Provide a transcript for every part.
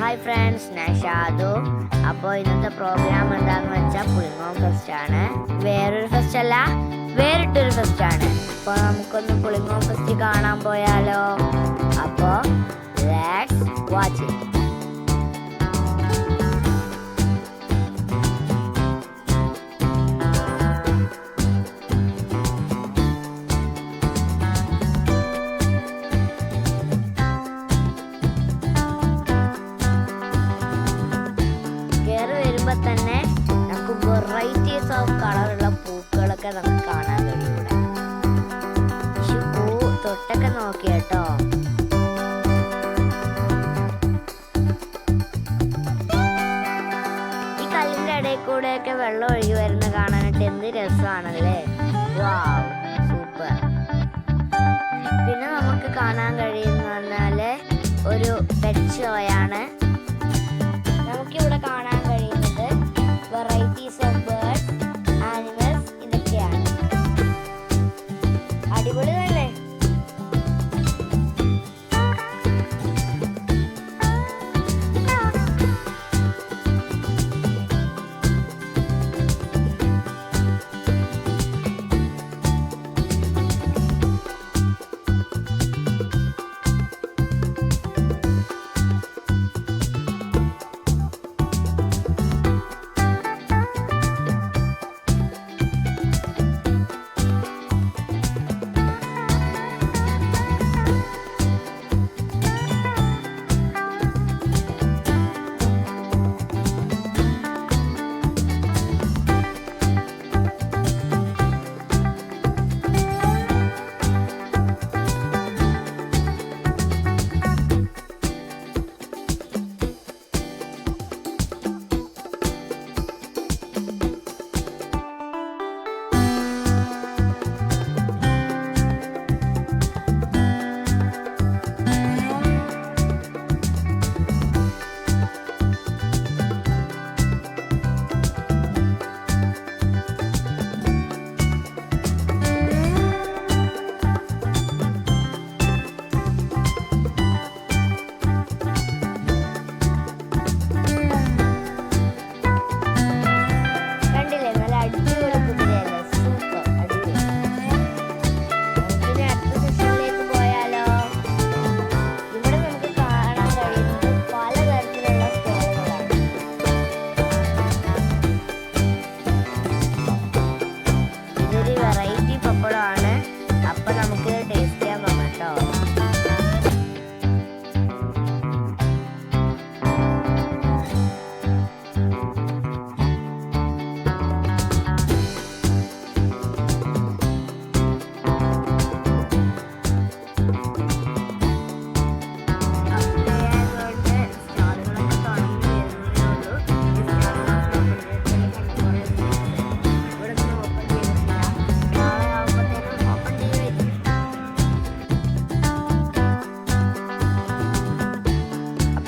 Hi friends ഞാൻ ഷാദു. അപ്പോൾ ഇന്നത്തെ പ്രോഗ്രാം എന്താണെന്ന് വെച്ചാൽ പുളിങ്ങോം ഫെസ്റ്റ് ആണ്. വേറൊരു ഫെസ്റ്റ് അല്ല വേറിട്ടൊരു ഫെസ്റ്റ് ആണ്. അപ്പോൾ നമുക്കൊന്ന് പുളിങ്ങോം ഫെസ്റ്റ് കാണാൻ പോയാലോ. അപ്പോൾ ലെറ്റ്സ് വാച്ച് ഇറ്റ് ഇടയിൽ കൂടെയൊക്കെ വെള്ളം ഒഴുകി വരുന്ന കാണാനായിട്ട് എന്ത് രസമാണല്ലേ? സൂപ്പർ. പിന്നെ നമുക്ക് കാണാൻ കഴിയുന്ന ഒരു പെറ്റ് ഷോയാണ്.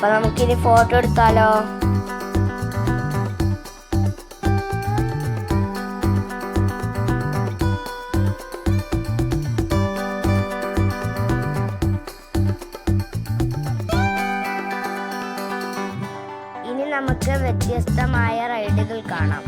അപ്പൊ നമുക്കിനി ഫോട്ടോ എടുത്താലോ? ഇനി നമുക്ക് വ്യത്യസ്തമായ റൈഡുകൾ കാണാം.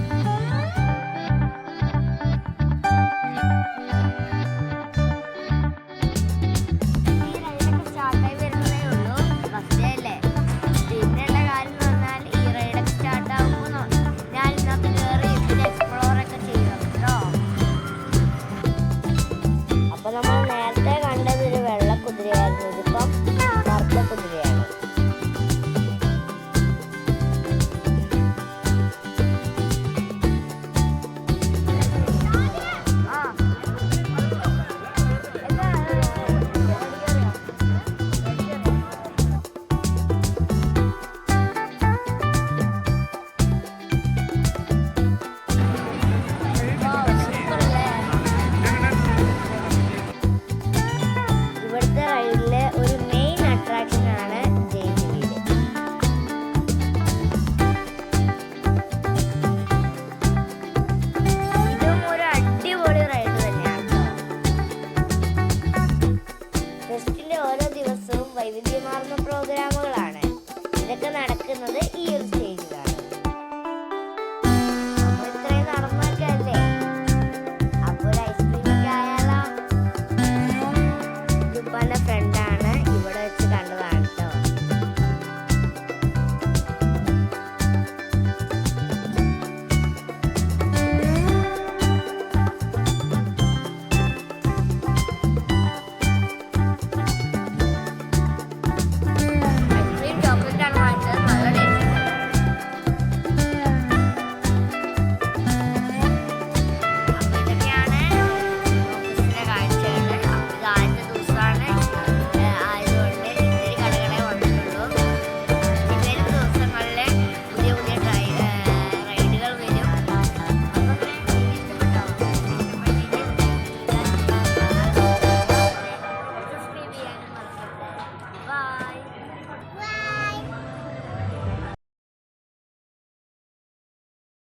ഓഗസ്റ്റിന്റെ ഓരോ ദിവസവും വൈവിധ്യമാർന്ന പ്രോഗ്രാമുകളാണ് ഇതൊക്കെ നടക്കുന്നത് ഈ ഒരു സ്റ്റേജിൽ